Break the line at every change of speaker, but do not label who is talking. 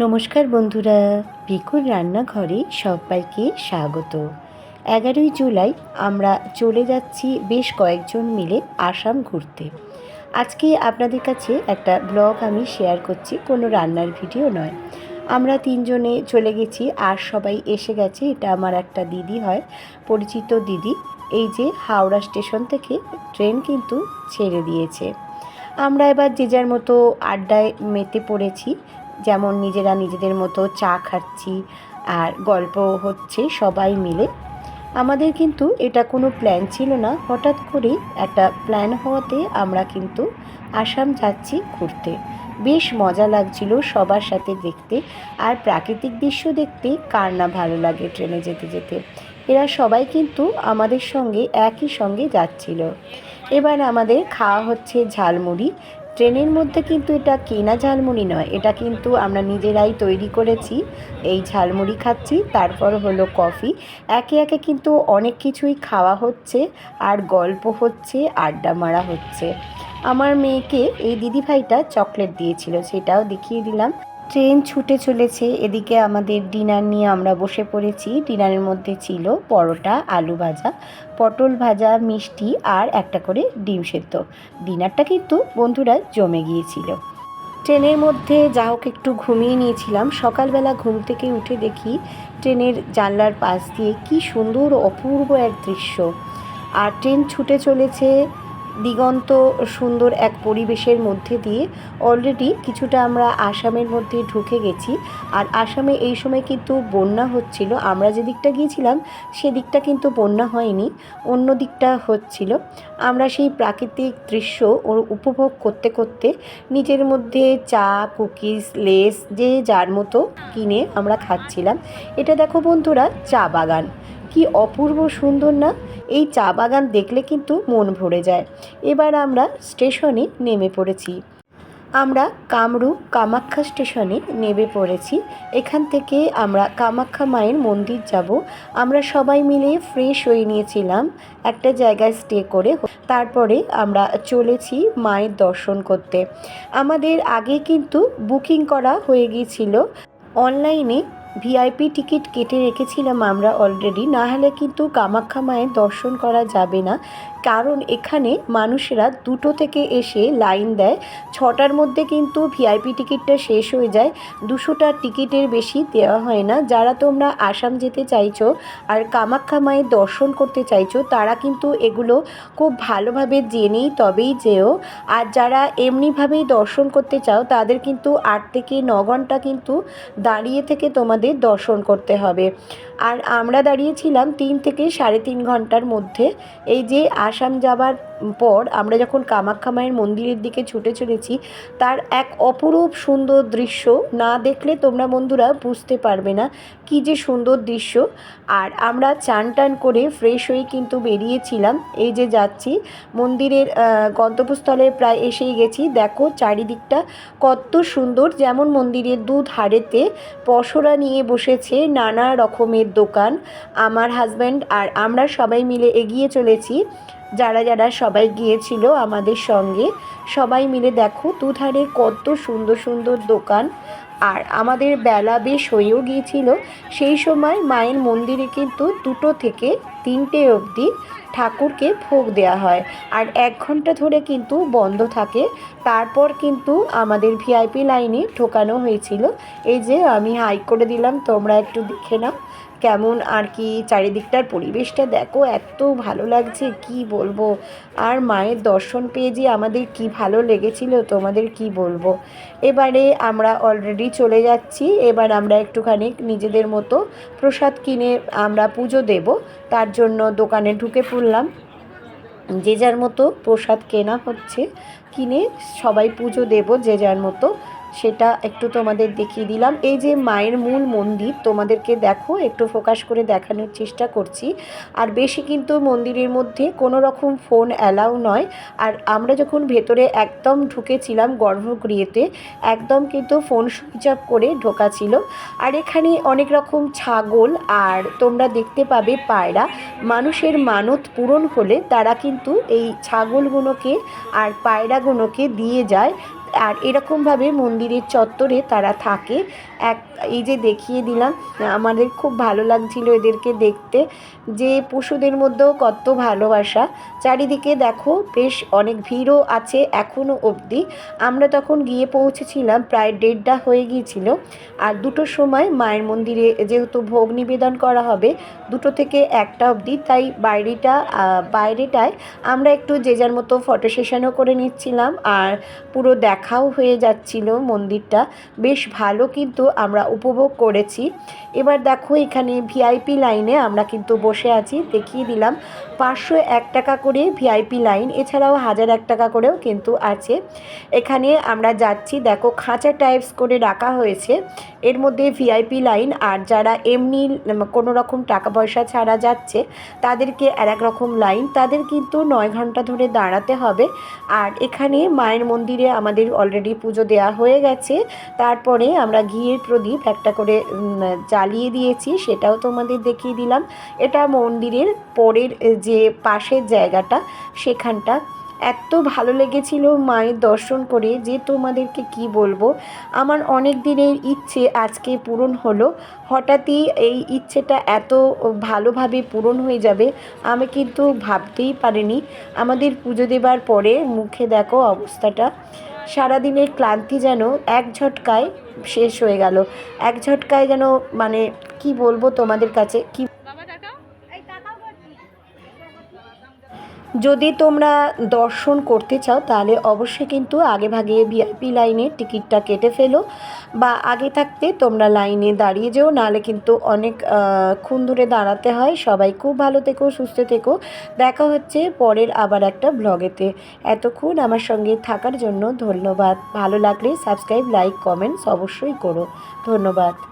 নমস্কার বন্ধুরা পিকুর রান্নাঘরে সবাইকে স্বাগত। এগারোই জুলাই আমরা চলে যাচ্ছি বেশ কয়েকজন মিলে আসাম ঘুরতে। আজকে আপনাদের কাছে একটা ব্লগ আমি শেয়ার করছি, কোনো রান্নার ভিডিও নয়। আমরা তিনজনে চলে গেছি, আর সবাই এসে গেছে, এটা আমার একটা দিদি হয়, পরিচিত দিদি। এই যে হাওড়া স্টেশন থেকে ট্রেন কিন্তু ছেড়ে দিয়েছে। আমরা এবার যে যার মতো আড্ডায় মেতে পড়েছি যেমন নিজেরা নিজেদের মতো চা খাচ্ছি আর গল্প হচ্ছে সবাই মিলে। আমাদের কিন্তু এটা কোনো প্ল্যান ছিল না। হঠাৎ করেই একটা প্ল্যান হওয়াতে আমরা কিন্তু আসাম যাচ্ছি ঘুরতে। বেশ মজা লাগছিল সবার সাথে দেখতে আর প্রাকৃতিক দৃশ্য দেখতে কার না ভালো লাগে ট্রেনে যেতে যেতে। এরা সবাই কিন্তু আমাদের সঙ্গে একই সঙ্গে যাচ্ছিল। এবার আমাদের খাওয়া হচ্ছে ঝালমুড়ি ট্রেনের মধ্যে কিন্তু এটা কেনা ঝালমুড়ি নয়, এটা কিন্তু আমরা নিজেরাই তৈরি করেছি। এই ঝালমুড়ি খাচ্ছি, তারপর হলো কফি। একে একে কিন্তু অনেক কিছুই খাওয়া হচ্ছে, আর গল্প হচ্ছে, আড্ডা মারা হচ্ছে। আমার মেয়েকে এই দিদিভাইটা চকলেট দিয়েছিল, সেটাও দেখিয়ে দিলাম। ট্রেন ছুটে চলেছে। এদিকে আমাদের ডিনার নিয়ে আমরা বসে পড়েছি। ডিনারের মধ্যে ছিল পরোটা, আলু ভাজা, পটল ভাজা, মিষ্টি আর একটা করে ডিম সেদ্ধ। ডিনারটা কিন্তু বন্ধুরা জমে গিয়েছিল। ট্রেনের মধ্যে যা হোক একটু ঘুমিয়ে নিয়েছিলাম। সকালবেলা ঘুম থেকে উঠে দেখি ট্রেনের জানলার পাশ দিয়ে কি সুন্দর অপূর্ব এক দৃশ্য। আর ট্রেন ছুটে চলেছে দিগন্ত সুন্দর এক পরিবেশের মধ্যে দিয়ে অলরেডি কিছুটা আমরা আসামের মধ্যে ঢুকে গেছি। আর আসামে এই সময় কিন্তু বন্যা হচ্ছিল। আমরা যে দিকটা গিয়েছিলাম সেদিকটা কিন্তু বন্যা হয়নি, অন্য দিকটা হচ্ছিল। আমরা সেই প্রাকৃতিক দৃশ্য ওর উপভোগ করতে করতে নিজের মধ্যে চা, কুকিজ, লেস, যে যার মতো কিনে আমরা খাচ্ছিলাম। এটা দেখো বন্ধুরা, চা বাগান। কি অপূর্ব সুন্দর না? এই চা বাগান দেখলে কিন্তু মন ভরে যায়। এবার আমরা স্টেশনে নেমে পড়েছি। আমরা কামরূ কামাখ্যা স্টেশনে নেমে পড়েছি। এখান থেকে আমরা কামাখ্যা মায়ের মন্দির যাব। আমরা সবাই মিলে ফ্রেশ হয়ে নিয়েছিলাম একটা জায়গায় স্টে করে। তারপরে আমরা চলেছি মায়ের দর্শন করতে। আমাদের আগে কিন্তু বুকিং করা হয়ে গিয়েছিল। অনলাইনে ভিআইপি টিকিট কেটে রেখেছিলাম আমরা অলরেডি না হলে কিন্তু কামাখ্যা মায়ের দর্শন করা যাবে না। কারণ এখানে মানুষেরা দুটো থেকে এসে লাইন দেয়। ছটার মধ্যে কিন্তু ভিআইপি টিকিটটা শেষ হয়ে যায়। দুশোটা টিকিটের বেশি দেওয়া হয় না। যারা তোমরা আসাম যেতে চাইছো আর কামাখ্যা মায়ের দর্শন করতে চাইছো, তারা কিন্তু এগুলো খুব ভালোভাবে জেনেই তবেই যেও। আর যারা এমনিভাবেই দর্শন করতে চাও, তাদের কিন্তু আট থেকে ন ঘণ্টা কিন্তু দাঁড়িয়ে থেকে তোমাদের দর্শন করতে হবে। আর আমরা দাঁড়িয়েছিলাম তিন থেকে সাড়ে তিন ঘণ্টার মধ্যে। এই যে আসাম যাবার পর আমরা যখন কামাখ্যা মায়ের মন্দিরের দিকে ছুটে চলেছি, তার এক অপরূপ সুন্দর দৃশ্য না দেখলে তোমরা বন্ধুরা বুঝতে পারবে না কি যে সুন্দর দৃশ্য। আর আমরা চান টান করে ফ্রেশ হয়ে কিন্তু বেরিয়েছিলাম, এই যে যাচ্ছি। মন্দিরের গন্তব্যস্থলে প্রায় এসেই গেছি। দেখো চারিদিকটা কত সুন্দর, যেমন মন্দিরের দু ধারেতে পশরা নিয়ে বসেছে নানা রকমের দোকান। আমার হাজব্যান্ড আর আমরা সবাই মিলে এগিয়ে চলেছি। যারা যারা সবাই গিয়েছিল আমাদের সঙ্গে, সবাই মিলে দেখো দুধারে কত সুন্দর সুন্দর দোকান। আর আমাদের বেলা বেশ হয়েও গিয়েছিল। সেই সময় মায়ের মন্দিরে কিন্তু দুটো থেকে তিনটে অবধি ঠাকুরকে ভোগ দেওয়া হয়। আর এক ঘণ্টা ধরে কিন্তু বন্ধ থাকে। তারপর কিন্তু আমাদের ভিআইপি লাইনে ঢোকানো হয়েছিল। এই যে আমি হাই করে দিলাম, তোমরা একটু দেখে নাও। কেমন আর কি চারিদিকটার পরিবেশটা দেখো, এত ভালো লাগছে, কি বলব? আর মায়ের দর্শন পেয়ে যে আমাদের কি ভালো লেগেছিল, তোমাদের কি বলব? এবারে আমরা অলরেডি চলে যাচ্ছি। এবার আমরা একটুখানি নিজেদের মতো প্রসাদ কিনে আমরা পুজো দেব। তার জন্য দোকানে ঢুকে পড়লাম। যে যার মতো প্রসাদ কেনা হচ্ছে, কিনে সবাই পুজো দেব যে যার মতো। সেটা একটু তোমাদের দেখিয়ে দিলাম। এই যে মায়ের মূল মন্দির, তোমাদেরকে দেখো, একটু ফোকাস করে দেখানোর চেষ্টা করছি। আর বেশি কিন্তু মন্দিরের মধ্যে কোনো রকম ফোন অ্যালাউ নয়। আর আমরা যখন ভেতরে একদম ঢুকেছিলাম গর্ভগৃহেতে, একদম কিন্তু ফোন সুইচ অফ করে ঢোকা ছিল। আর এখানে অনেক রকম ছাগল আর তোমরা দেখতে পাবে পায়রা। মানুষের মানত পূরণ হলে তারা কিন্তু এই ছাগলগুলোকে আর পায়রাগুলোকে দিয়ে যায়। আর এরকমভাবে মন্দিরের চত্বরে তারা থাকে। এক, এই যে দেখিয়ে দিলাম, আমাদের খুব ভালো লাগছিল এদেরকে দেখতে। যে পশুদের মধ্যেও কত ভালোবাসা। চারিদিকে দেখো, বেশ অনেক ভিড়ও আছে এখনও অবধি। আমরা তখন গিয়ে পৌঁছেছিলাম, প্রায় দেড়টা হয়ে গিয়েছিল। আর দুটোর সময় মায়ের মন্দিরে যেহেতু ভোগ নিবেদন করা হবে, দুটো থেকে একটা অবধি। তাই বাইরেটা বাইরেটায় আমরা একটু যে যার মতো ফটো সেশনও করে নিচ্ছিলাম। আর পুরো দেখাও হয়ে যাচ্ছিল মন্দিরটা। বেশ ভালো কিন্তু আমরা উপভোগ করেছি। এবার দেখো এখানে ভিআইপি লাইনে আমরা কিন্তু বসে আছি, দেখিয়ে দিলাম। পাঁচশো এক টাকা করে ভিআইপি লাইন এছাড়াও হাজার এক টাকা করেও কিন্তু আছে। এখানে আমরা যাচ্ছি, দেখো খাঁচা টাইপস করে রাখা হয়েছে। এর মধ্যে ভিআইপি লাইন আর যারা এমনি কোনো রকম টাকা পয়সা ছাড়া যাচ্ছে, তাদেরকে আর এক রকম লাইন তাদের কিন্তু নয় ঘণ্টা ধরে দাঁড়াতে হবে। আর এখানে মায়ের মন্দিরে আমাদের অলরেডি পুজো দেওয়া হয়ে গেছে। তারপরে আমরা ঘিয়ের প্রদীপ একটা করে জ্বালিয়ে দিয়েছি, সেটাও তোমাদের দেখিয়ে দিলাম। এটা মন্দিরের পরের যে পাশের জায়গাটা, সেখানটা। এত ভালো লেগেছিল মায়ের দর্শন করে যে তোমাদেরকে কি বলব। আমার অনেক দিনের ইচ্ছে আজকে পূরণ হলো। হঠাৎই এই ইচ্ছেটা এত ভালোভাবে পূরণ হয়ে যাবে, আমি কিন্তু ভাবতেই পারিনি। আমাদের পুজো দেবার পরে মুখে দেখো অবস্থাটা। সারাদিনের ক্লান্তি যেন এক ঝটকায় শেষ হয়ে গেল। এক ঝটকায় যেন মানে কি বলব তোমাদের কাছে? কি যদি তোমরা দর্শন করতে চাও, তাহলে অবশ্যই কিন্তু আগে ভাগে ভিআইপি লাইনে টিকিটটা কেটে ফেলো বা আগে থাকতে তোমরা লাইনে দাঁড়িয়ে যেও, নাহলে কিন্তু অনেক ক্ষণ ধরে দাঁড়াতে হয়। সবাই খুব ভালো থেকো, সুস্থ থেকো। দেখা হচ্ছে পরের আবার একটা ব্লগেতে। এতক্ষণ আমার সঙ্গে থাকার জন্য ধন্যবাদ। ভালো লাগলে সাবস্ক্রাইব, লাইক, কমেন্টস অবশ্যই করো। ধন্যবাদ।